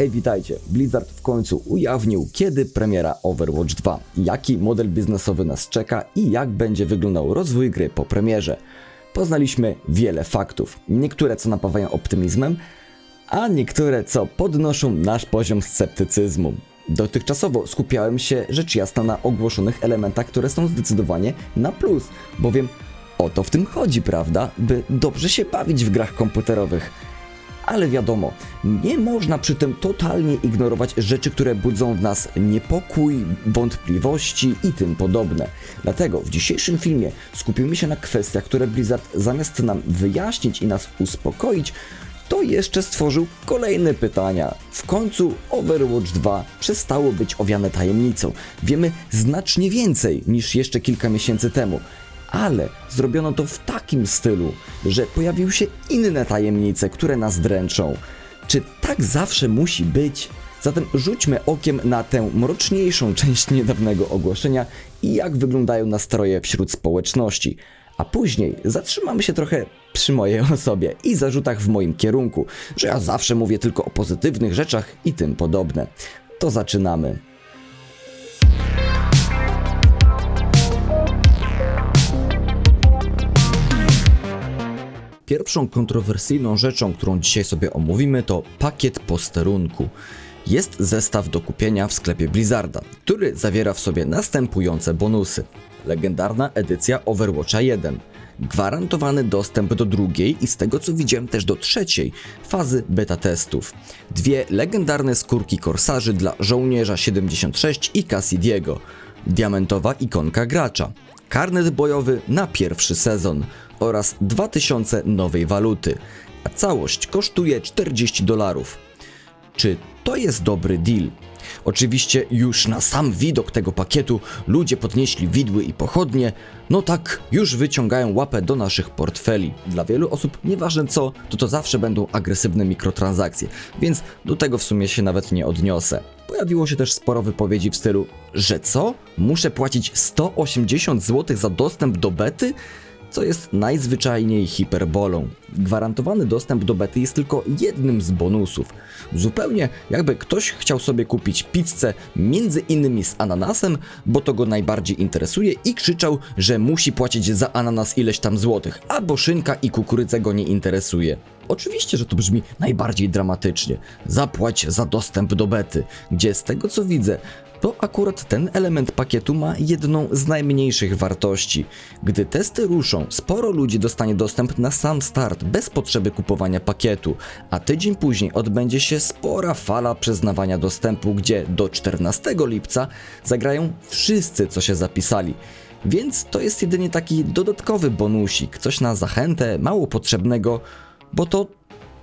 Hej, witajcie! Blizzard w końcu ujawnił, kiedy premiera Overwatch 2, jaki model biznesowy nas czeka i jak będzie wyglądał rozwój gry po premierze. Poznaliśmy wiele faktów, niektóre co napawają optymizmem, a niektóre co podnoszą nasz poziom sceptycyzmu. Dotychczasowo skupiałem się rzecz jasna na ogłoszonych elementach, które są zdecydowanie na plus, bowiem o to w tym chodzi, prawda? By dobrze się bawić w grach komputerowych. Ale wiadomo, nie można przy tym totalnie ignorować rzeczy, które budzą w nas niepokój, wątpliwości i tym podobne. Dlatego w dzisiejszym filmie skupimy się na kwestiach, które Blizzard zamiast nam wyjaśnić i nas uspokoić, to jeszcze stworzył kolejne pytania. W końcu Overwatch 2 przestało być owiane tajemnicą. Wiemy znacznie więcej niż jeszcze kilka miesięcy temu. Ale zrobiono to w takim stylu, że pojawiły się inne tajemnice, które nas dręczą. Czy tak zawsze musi być? Zatem rzućmy okiem na tę mroczniejszą część niedawnego ogłoszenia i jak wyglądają nastroje wśród społeczności. A później zatrzymamy się trochę przy mojej osobie i zarzutach w moim kierunku, że ja zawsze mówię tylko o pozytywnych rzeczach i tym podobne. To zaczynamy. Pierwszą kontrowersyjną rzeczą, którą dzisiaj sobie omówimy, to pakiet posterunku. Jest zestaw do kupienia w sklepie Blizzarda, który zawiera w sobie następujące bonusy. Legendarna edycja Overwatcha 1, gwarantowany dostęp do drugiej i z tego co widziałem też do trzeciej fazy beta testów. Dwie legendarne skórki korsarzy dla żołnierza 76 i Cassidiego. Diamentowa ikonka gracza. Karnet bojowy na pierwszy sezon oraz 2000 nowej waluty, a całość kosztuje 40 dolarów. Czy to jest dobry deal? Oczywiście już na sam widok tego pakietu ludzie podnieśli widły i pochodnie, no tak, już wyciągają łapę do naszych portfeli. Dla wielu osób, nieważne co, to to zawsze będą agresywne mikrotransakcje, więc do tego w sumie się nawet nie odniosę. Pojawiło się też sporo wypowiedzi w stylu, że co? Muszę płacić 180 zł za dostęp do bety? Co jest najzwyczajniej hiperbolą. Gwarantowany dostęp do bety jest tylko jednym z bonusów. Zupełnie jakby ktoś chciał sobie kupić pizzę między innymi z ananasem, bo to go najbardziej interesuje i krzyczał, że musi płacić za ananas ileś tam złotych, albo szynka i kukurydza go nie interesuje. Oczywiście, że to brzmi najbardziej dramatycznie. Zapłać za dostęp do bety, gdzie z tego co widzę, to akurat ten element pakietu ma jedną z najmniejszych wartości. Gdy testy ruszą, sporo ludzi dostanie dostęp na sam start, bez potrzeby kupowania pakietu, a tydzień później odbędzie się spora fala przyznawania dostępu, gdzie do 14 lipca zagrają wszyscy, co się zapisali. Więc to jest jedynie taki dodatkowy bonusik, coś na zachętę, mało potrzebnego, bo to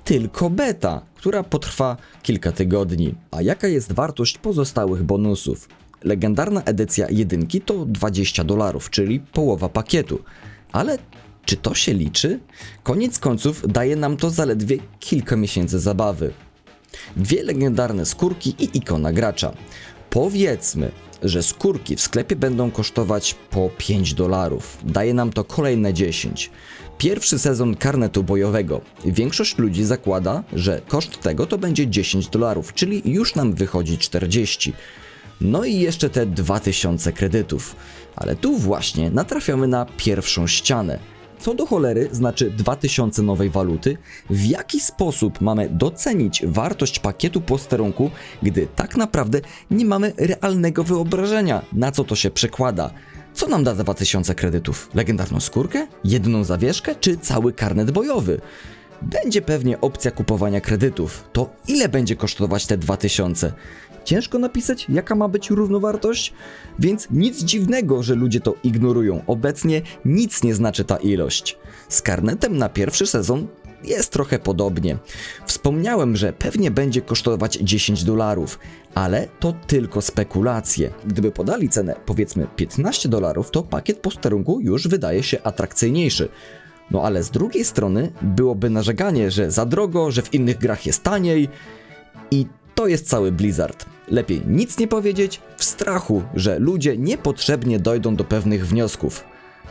tylko beta, która potrwa kilka tygodni. A jaka jest wartość pozostałych bonusów? Legendarna edycja jedynki to 20 dolarów, czyli połowa pakietu. Ale czy to się liczy? Koniec końców daje nam to zaledwie kilka miesięcy zabawy. Dwie legendarne skórki i ikona gracza. Powiedzmy, że skórki w sklepie będą kosztować po 5 dolarów. Daje nam to kolejne 10. Pierwszy sezon karnetu bojowego. Większość ludzi zakłada, że koszt tego to będzie 10 dolarów, czyli już nam wychodzi 40. No i jeszcze te 2000 kredytów. Ale tu właśnie natrafiamy na pierwszą ścianę. Co do cholery znaczy 2000 nowej waluty? W jaki sposób mamy docenić wartość pakietu posterunku, gdy tak naprawdę nie mamy realnego wyobrażenia, na co to się przekłada? Co nam da 2000 kredytów? Legendarną skórkę? Jedną zawieszkę? Czy cały karnet bojowy? Będzie pewnie opcja kupowania kredytów. To ile będzie kosztować te 2000? Ciężko napisać, jaka ma być równowartość? Więc nic dziwnego, że ludzie to ignorują. Obecnie nic nie znaczy ta ilość. Z karnetem na pierwszy sezon jest trochę podobnie. Wspomniałem, że pewnie będzie kosztować 10 dolarów, ale to tylko spekulacje. Gdyby podali cenę powiedzmy 15 dolarów, to pakiet posterunku już wydaje się atrakcyjniejszy. No ale z drugiej strony byłoby narzekanie, że za drogo, że w innych grach jest taniej i to jest cały Blizzard. Lepiej nic nie powiedzieć w strachu, że ludzie niepotrzebnie dojdą do pewnych wniosków.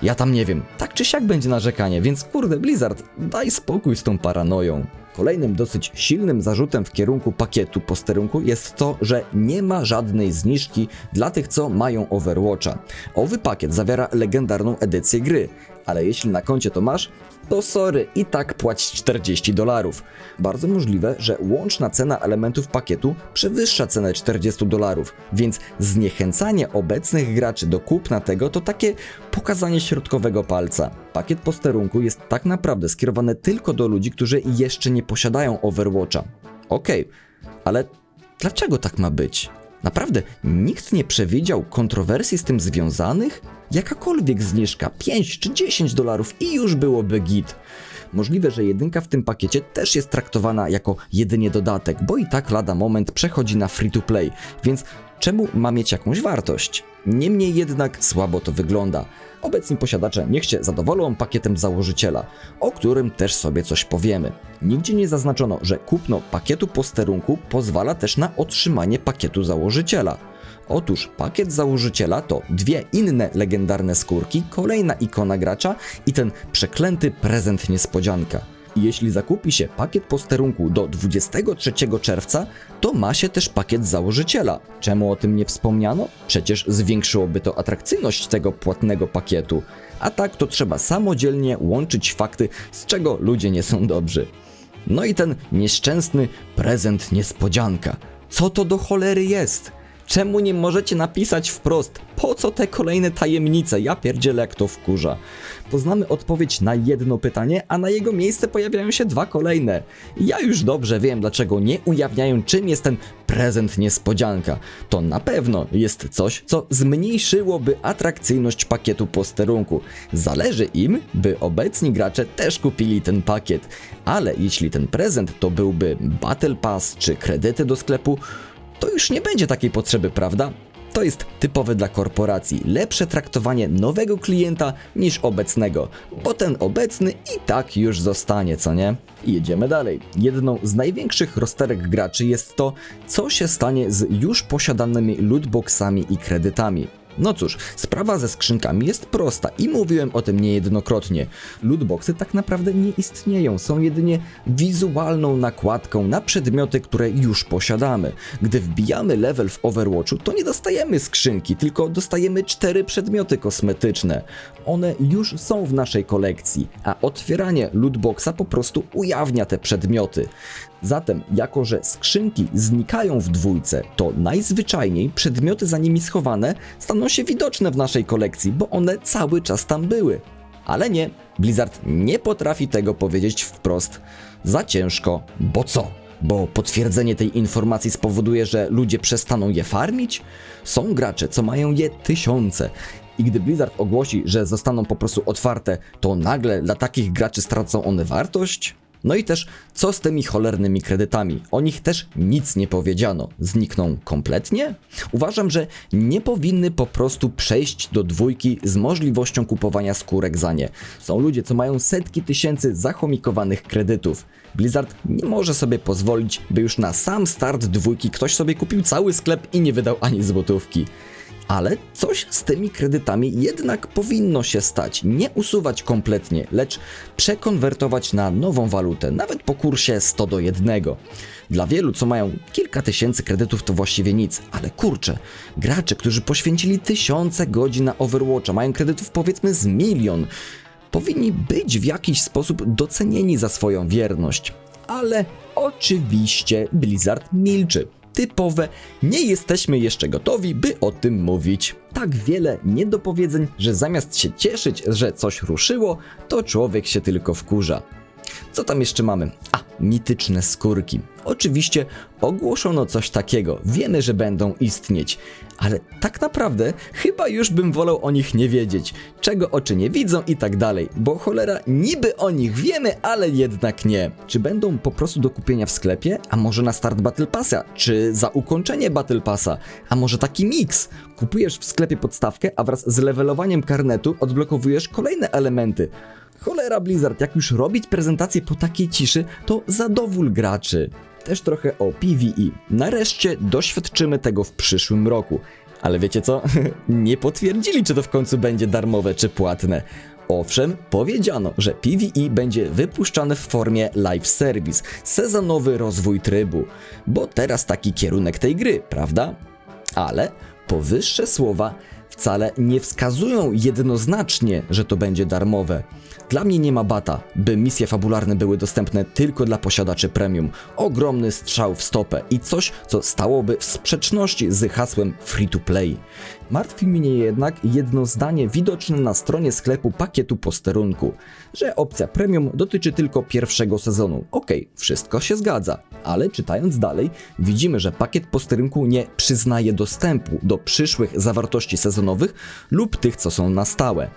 Ja tam nie wiem, tak czy siak będzie narzekanie, więc kurde Blizzard, daj spokój z tą paranoją. Kolejnym dosyć silnym zarzutem w kierunku pakietu posterunku jest to, że nie ma żadnej zniżki dla tych, co mają Overwatcha. Owy pakiet zawiera legendarną edycję gry, ale jeśli na koncie to masz, to sorry, i tak płać 40 dolarów. Bardzo możliwe, że łączna cena elementów pakietu przewyższa cenę 40 dolarów, więc zniechęcanie obecnych graczy do kupna tego to takie pokazanie środkowego palca. Pakiet posterunku jest tak naprawdę skierowany tylko do ludzi, którzy jeszcze nie posiadają Overwatcha. Okej, ale dlaczego tak ma być? Naprawdę nikt nie przewidział kontrowersji z tym związanych? Jakakolwiek zniżka, 5 czy 10 dolarów i już byłoby git. Możliwe, że jedynka w tym pakiecie też jest traktowana jako jedynie dodatek, bo i tak lada moment przechodzi na free to play, więc czemu ma mieć jakąś wartość? Niemniej jednak słabo to wygląda. Obecni posiadacze niech się zadowolą pakietem założyciela, o którym też sobie coś powiemy. Nigdzie nie zaznaczono, że kupno pakietu posterunku pozwala też na otrzymanie pakietu założyciela. Otóż pakiet założyciela to dwie inne legendarne skórki, kolejna ikona gracza i ten przeklęty prezent niespodzianka. I jeśli zakupi się pakiet posterunku do 23 czerwca, to ma się też pakiet założyciela. Czemu o tym nie wspomniano? Przecież zwiększyłoby to atrakcyjność tego płatnego pakietu. A tak to trzeba samodzielnie łączyć fakty, z czego ludzie nie są dobrzy. No i ten nieszczęsny prezent niespodzianka. Co to do cholery jest? Czemu nie możecie napisać wprost? Po co te kolejne tajemnice? Ja pierdzielę jak to wkurza. Poznamy odpowiedź na jedno pytanie, a na jego miejsce pojawiają się dwa kolejne. Ja już dobrze wiem, dlaczego nie ujawniają, czym jest ten prezent niespodzianka. To na pewno jest coś, co zmniejszyłoby atrakcyjność pakietu posterunku. Zależy im, by obecni gracze też kupili ten pakiet. Ale jeśli ten prezent to byłby Battle Pass czy kredyty do sklepu, to już nie będzie takiej potrzeby, prawda? To jest typowe dla korporacji. Lepsze traktowanie nowego klienta niż obecnego, bo ten obecny i tak już zostanie, co nie? I jedziemy dalej. Jedną z największych rozterek graczy jest to, co się stanie z już posiadanymi lootboxami i kredytami. No cóż, sprawa ze skrzynkami jest prosta i mówiłem o tym niejednokrotnie. Lootboxy tak naprawdę nie istnieją, są jedynie wizualną nakładką na przedmioty, które już posiadamy. Gdy wbijamy level w Overwatchu, to nie dostajemy skrzynki, tylko dostajemy cztery przedmioty kosmetyczne. One już są w naszej kolekcji, a otwieranie lootboxa po prostu ujawnia te przedmioty. Zatem, jako że skrzynki znikają w dwójce, to najzwyczajniej przedmioty za nimi schowane staną się widoczne w naszej kolekcji, bo one cały czas tam były. Ale nie, Blizzard nie potrafi tego powiedzieć wprost. Za ciężko, bo co? Bo potwierdzenie tej informacji spowoduje, że ludzie przestaną je farmić? Są gracze, co mają je tysiące. I gdy Blizzard ogłosi, że zostaną po prostu otwarte, to nagle dla takich graczy stracą one wartość? No i też, co z tymi cholernymi kredytami? O nich też nic nie powiedziano. Znikną kompletnie? Uważam, że nie powinny po prostu przejść do dwójki z możliwością kupowania skórek za nie. Są ludzie, co mają setki tysięcy zachomikowanych kredytów. Blizzard nie może sobie pozwolić, by już na sam start dwójki ktoś sobie kupił cały sklep i nie wydał ani złotówki ale coś z tymi kredytami jednak powinno się stać. Nie usuwać kompletnie, lecz przekonwertować na nową walutę, nawet po kursie 100 do 1. Dla wielu, co mają kilka tysięcy kredytów, to właściwie nic, ale kurczę, gracze, którzy poświęcili tysiące godzin na Overwatcha, mają kredytów powiedzmy z milion, powinni być w jakiś sposób docenieni za swoją wierność. Ale oczywiście Blizzard milczy typowe, nie jesteśmy jeszcze gotowi, by o tym mówić. Tak wiele niedopowiedzeń, że zamiast się cieszyć, że coś ruszyło, to człowiek się tylko wkurza. Co tam jeszcze mamy? A, mityczne skórki. Oczywiście ogłoszono coś takiego, wiemy, że będą istnieć, ale tak naprawdę chyba już bym wolał o nich nie wiedzieć, czego oczy nie widzą i tak dalej, bo cholera niby o nich wiemy, ale jednak nie. Czy będą po prostu do kupienia w sklepie, a może na start Battle Passa, czy za ukończenie Battle Passa, a może taki miks? Kupujesz w sklepie podstawkę, a wraz z levelowaniem karnetu odblokowujesz kolejne elementy. Cholera Blizzard, jak już robić prezentację po takiej ciszy, to zadowól graczy. Też trochę o PvE. Nareszcie doświadczymy tego w przyszłym roku. Ale wiecie co? Nie potwierdzili, czy to w końcu będzie darmowe czy płatne. Owszem, powiedziano, że PvE będzie wypuszczane w formie live service, sezonowy rozwój trybu, bo teraz taki kierunek tej gry, prawda? Ale powyższe słowa wcale nie wskazują jednoznacznie, że to będzie darmowe. Dla mnie nie ma bata, by misje fabularne były dostępne tylko dla posiadaczy premium. Ogromny strzał w stopę i coś, co stałoby w sprzeczności z hasłem free to play. Martwi mnie jednak jedno zdanie widoczne na stronie sklepu pakietu posterunku, że opcja premium dotyczy tylko pierwszego sezonu. Okej, wszystko się zgadza, ale czytając dalej widzimy, że pakiet posterunku nie przyznaje dostępu do przyszłych zawartości sezonowych lub tych, co są na stałe.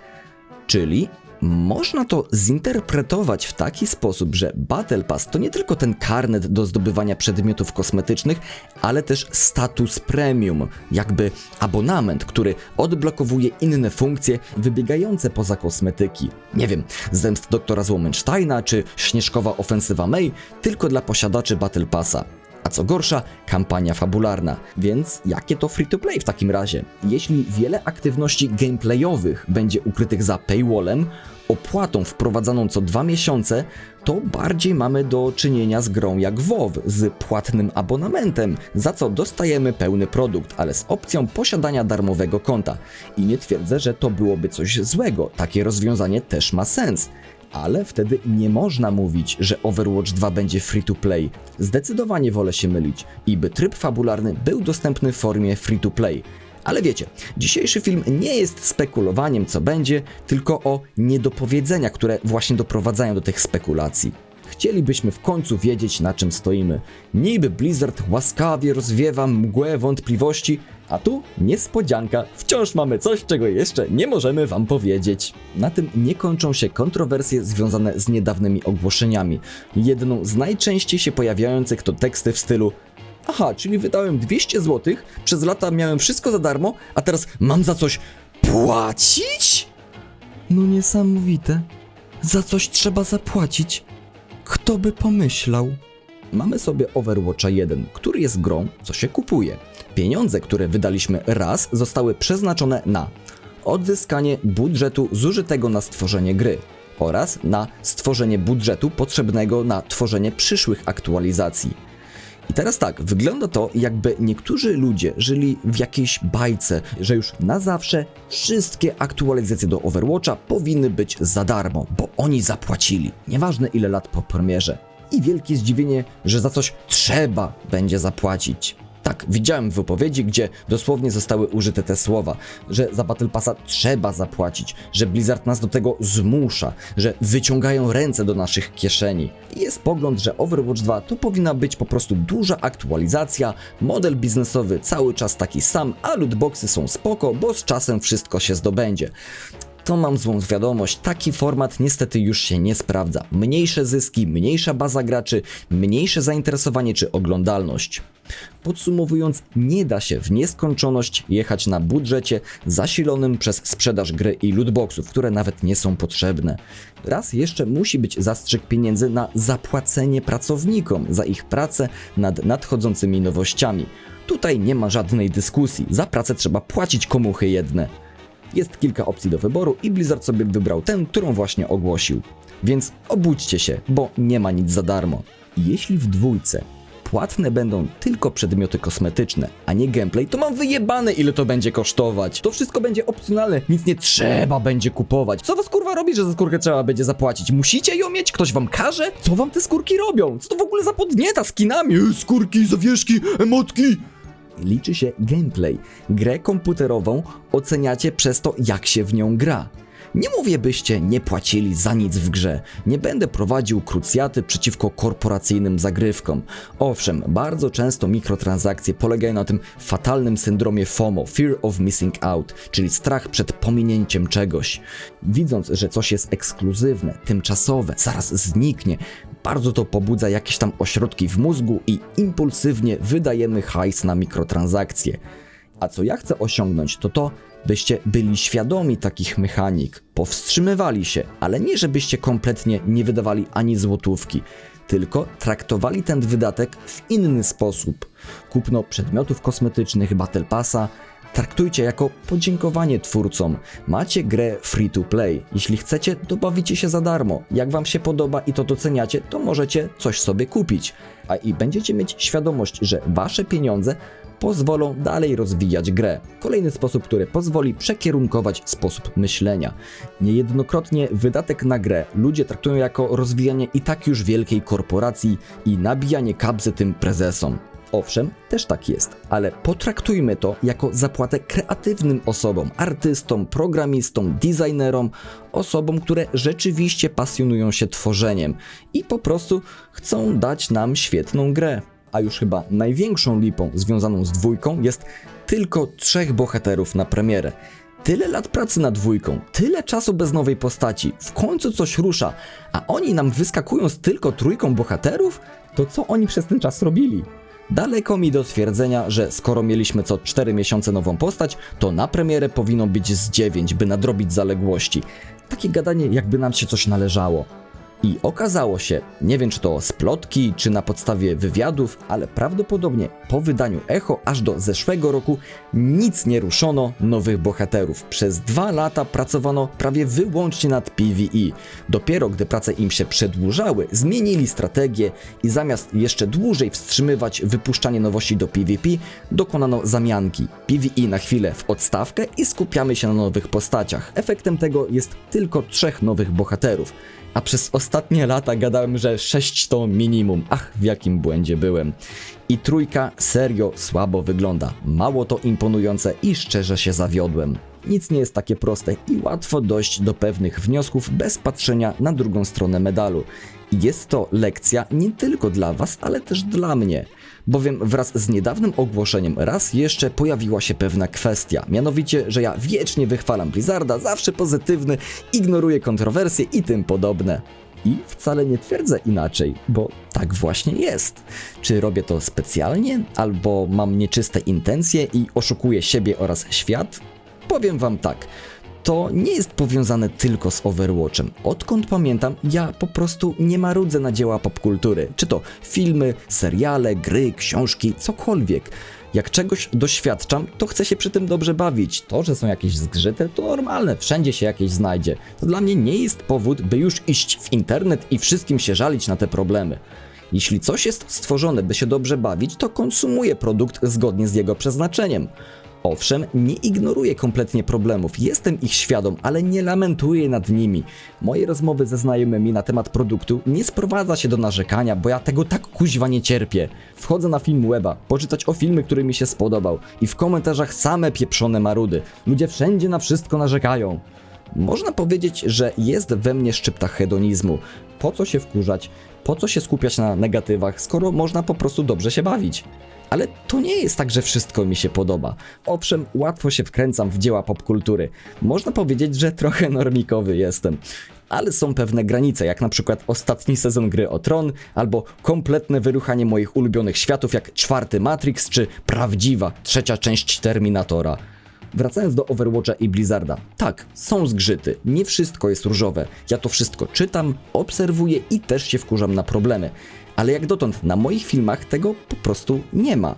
Czyli można to zinterpretować w taki sposób, że Battle Pass to nie tylko ten karnet do zdobywania przedmiotów kosmetycznych, ale też status premium, jakby abonament, który odblokowuje inne funkcje wybiegające poza kosmetyki. Nie wiem, zemst doktora Złomensteina czy śnieżkowa ofensywa May tylko dla posiadaczy Battle Passa. A co gorsza, kampania fabularna. Więc jakie to free to play w takim razie? Jeśli wiele aktywności gameplayowych będzie ukrytych za paywallem, opłatą wprowadzaną co dwa miesiące, to bardziej mamy do czynienia z grą jak WoW, z płatnym abonamentem, za co dostajemy pełny produkt, ale z opcją posiadania darmowego konta. I nie twierdzę, że to byłoby coś złego, takie rozwiązanie też ma sens ale wtedy nie można mówić, że Overwatch 2 będzie free to play. Zdecydowanie wolę się mylić i by tryb fabularny był dostępny w formie free to play. Ale wiecie, dzisiejszy film nie jest spekulowaniem co będzie, tylko o niedopowiedzenia, które właśnie doprowadzają do tych spekulacji. Chcielibyśmy w końcu wiedzieć na czym stoimy. Niby Blizzard łaskawie rozwiewa mgłę wątpliwości, a tu niespodzianka, wciąż mamy coś, czego jeszcze nie możemy wam powiedzieć. Na tym nie kończą się kontrowersje związane z niedawnymi ogłoszeniami. Jedną z najczęściej się pojawiających to teksty w stylu Aha, czyli wydałem 200 zł, przez lata miałem wszystko za darmo, a teraz mam za coś płacić? No niesamowite. Za coś trzeba zapłacić. Kto by pomyślał? Mamy sobie Overwatcha 1, który jest grą, co się kupuje. Pieniądze, które wydaliśmy raz, zostały przeznaczone na odzyskanie budżetu zużytego na stworzenie gry oraz na stworzenie budżetu potrzebnego na tworzenie przyszłych aktualizacji. I teraz tak, wygląda to jakby niektórzy ludzie żyli w jakiejś bajce, że już na zawsze wszystkie aktualizacje do Overwatcha powinny być za darmo, bo oni zapłacili, nieważne ile lat po premierze. I wielkie zdziwienie, że za coś trzeba będzie zapłacić. Tak, widziałem wypowiedzi, gdzie dosłownie zostały użyte te słowa, że za Battle Passa trzeba zapłacić, że Blizzard nas do tego zmusza, że wyciągają ręce do naszych kieszeni. I jest pogląd, że Overwatch 2 to powinna być po prostu duża aktualizacja, model biznesowy cały czas taki sam, a lootboxy są spoko, bo z czasem wszystko się zdobędzie to mam złą wiadomość, taki format niestety już się nie sprawdza. Mniejsze zyski, mniejsza baza graczy, mniejsze zainteresowanie czy oglądalność. Podsumowując, nie da się w nieskończoność jechać na budżecie zasilonym przez sprzedaż gry i lootboxów, które nawet nie są potrzebne. Raz jeszcze musi być zastrzyk pieniędzy na zapłacenie pracownikom za ich pracę nad nadchodzącymi nowościami. Tutaj nie ma żadnej dyskusji, za pracę trzeba płacić komuchy jedne. Jest kilka opcji do wyboru i Blizzard sobie wybrał tę, którą właśnie ogłosił. Więc obudźcie się, bo nie ma nic za darmo. Jeśli w dwójce płatne będą tylko przedmioty kosmetyczne, a nie gameplay, to mam wyjebane ile to będzie kosztować. To wszystko będzie opcjonalne, nic nie trzeba będzie kupować. Co was kurwa robi, że za skórkę trzeba będzie zapłacić? Musicie ją mieć? Ktoś wam każe? Co wam te skórki robią? Co to w ogóle za podnieta skinami? E, Skórki, zawieszki, emotki liczy się gameplay. Grę komputerową oceniacie przez to, jak się w nią gra. Nie mówię, byście nie płacili za nic w grze. Nie będę prowadził krucjaty przeciwko korporacyjnym zagrywkom. Owszem, bardzo często mikrotransakcje polegają na tym fatalnym syndromie FOMO, Fear of Missing Out, czyli strach przed pominięciem czegoś. Widząc, że coś jest ekskluzywne, tymczasowe, zaraz zniknie, bardzo to pobudza jakieś tam ośrodki w mózgu i impulsywnie wydajemy hajs na mikrotransakcje. A co ja chcę osiągnąć, to to, byście byli świadomi takich mechanik, powstrzymywali się, ale nie żebyście kompletnie nie wydawali ani złotówki, tylko traktowali ten wydatek w inny sposób. Kupno przedmiotów kosmetycznych, Battle Passa, traktujcie jako podziękowanie twórcom. Macie grę free to play. Jeśli chcecie, to bawicie się za darmo. Jak wam się podoba i to doceniacie, to możecie coś sobie kupić. A i będziecie mieć świadomość, że wasze pieniądze pozwolą dalej rozwijać grę. Kolejny sposób, który pozwoli przekierunkować sposób myślenia. Niejednokrotnie wydatek na grę ludzie traktują jako rozwijanie i tak już wielkiej korporacji i nabijanie kabzy tym prezesom. Owszem, też tak jest, ale potraktujmy to jako zapłatę kreatywnym osobom, artystom, programistom, designerom, osobom, które rzeczywiście pasjonują się tworzeniem i po prostu chcą dać nam świetną grę. A już chyba największą lipą związaną z dwójką jest tylko trzech bohaterów na premierę. Tyle lat pracy nad dwójką, tyle czasu bez nowej postaci, w końcu coś rusza, a oni nam wyskakują z tylko trójką bohaterów? To co oni przez ten czas robili? Daleko mi do twierdzenia, że skoro mieliśmy co 4 miesiące nową postać, to na premierę powinno być z 9, by nadrobić zaległości. Takie gadanie, jakby nam się coś należało. I okazało się, nie wiem czy to z plotki, czy na podstawie wywiadów, ale prawdopodobnie po wydaniu Echo aż do zeszłego roku nic nie ruszono nowych bohaterów. Przez dwa lata pracowano prawie wyłącznie nad PvE. Dopiero gdy prace im się przedłużały, zmienili strategię i zamiast jeszcze dłużej wstrzymywać wypuszczanie nowości do PvP, dokonano zamianki. PvE na chwilę w odstawkę i skupiamy się na nowych postaciach. Efektem tego jest tylko trzech nowych bohaterów a przez ostatnie lata gadałem, że 6 to minimum. Ach, w jakim błędzie byłem. I trójka serio słabo wygląda. Mało to imponujące i szczerze się zawiodłem. Nic nie jest takie proste i łatwo dojść do pewnych wniosków bez patrzenia na drugą stronę medalu. Jest to lekcja nie tylko dla Was, ale też dla mnie bowiem wraz z niedawnym ogłoszeniem raz jeszcze pojawiła się pewna kwestia, mianowicie, że ja wiecznie wychwalam Blizzarda, zawsze pozytywny, ignoruję kontrowersje i tym podobne. I wcale nie twierdzę inaczej, bo tak właśnie jest. Czy robię to specjalnie, albo mam nieczyste intencje i oszukuję siebie oraz świat? Powiem wam tak to nie jest powiązane tylko z Overwatchem. Odkąd pamiętam, ja po prostu nie marudzę na dzieła popkultury. Czy to filmy, seriale, gry, książki, cokolwiek. Jak czegoś doświadczam, to chcę się przy tym dobrze bawić. To, że są jakieś zgrzyty, to normalne, wszędzie się jakieś znajdzie. To dla mnie nie jest powód, by już iść w internet i wszystkim się żalić na te problemy. Jeśli coś jest stworzone, by się dobrze bawić, to konsumuję produkt zgodnie z jego przeznaczeniem. Owszem, nie ignoruję kompletnie problemów, jestem ich świadom, ale nie lamentuję nad nimi. Moje rozmowy ze znajomymi na temat produktu nie sprowadza się do narzekania, bo ja tego tak kuźwa nie cierpię. Wchodzę na film weba, poczytać o filmy, który mi się spodobał i w komentarzach same pieprzone marudy. Ludzie wszędzie na wszystko narzekają. Można powiedzieć, że jest we mnie szczypta hedonizmu. Po co się wkurzać? Po co się skupiać na negatywach, skoro można po prostu dobrze się bawić? Ale to nie jest tak, że wszystko mi się podoba. Owszem, łatwo się wkręcam w dzieła popkultury. Można powiedzieć, że trochę normikowy jestem. Ale są pewne granice, jak na przykład ostatni sezon gry o Tron, albo kompletne wyruchanie moich ulubionych światów, jak czwarty Matrix, czy prawdziwa trzecia część Terminatora. Wracając do Overwatcha i Blizzarda. Tak, są zgrzyty, nie wszystko jest różowe. Ja to wszystko czytam, obserwuję i też się wkurzam na problemy ale jak dotąd na moich filmach tego po prostu nie ma.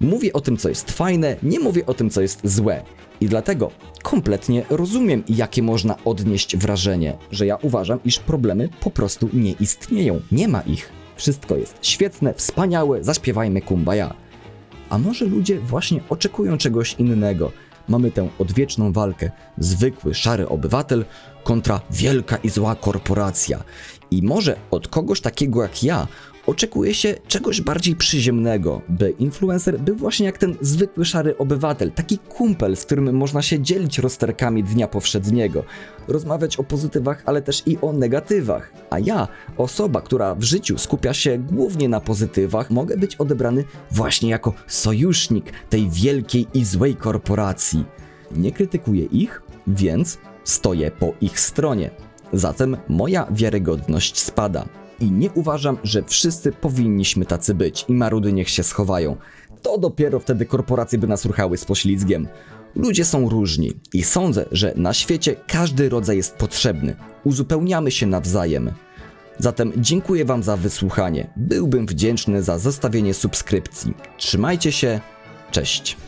Mówię o tym, co jest fajne, nie mówię o tym, co jest złe. I dlatego kompletnie rozumiem, jakie można odnieść wrażenie, że ja uważam, iż problemy po prostu nie istnieją. Nie ma ich. Wszystko jest świetne, wspaniałe, zaśpiewajmy kumbaya. A może ludzie właśnie oczekują czegoś innego? Mamy tę odwieczną walkę. Zwykły, szary obywatel kontra wielka i zła korporacja. I może od kogoś takiego jak ja oczekuje się czegoś bardziej przyziemnego, by influencer był właśnie jak ten zwykły szary obywatel, taki kumpel, z którym można się dzielić rozterkami dnia powszedniego, rozmawiać o pozytywach, ale też i o negatywach. A ja, osoba, która w życiu skupia się głównie na pozytywach, mogę być odebrany właśnie jako sojusznik tej wielkiej i złej korporacji. Nie krytykuję ich, więc stoję po ich stronie. Zatem moja wiarygodność spada. I nie uważam, że wszyscy powinniśmy tacy być i marudy niech się schowają. To dopiero wtedy korporacje by nas ruchały z poślizgiem. Ludzie są różni i sądzę, że na świecie każdy rodzaj jest potrzebny. Uzupełniamy się nawzajem. Zatem dziękuję Wam za wysłuchanie. Byłbym wdzięczny za zostawienie subskrypcji. Trzymajcie się, cześć.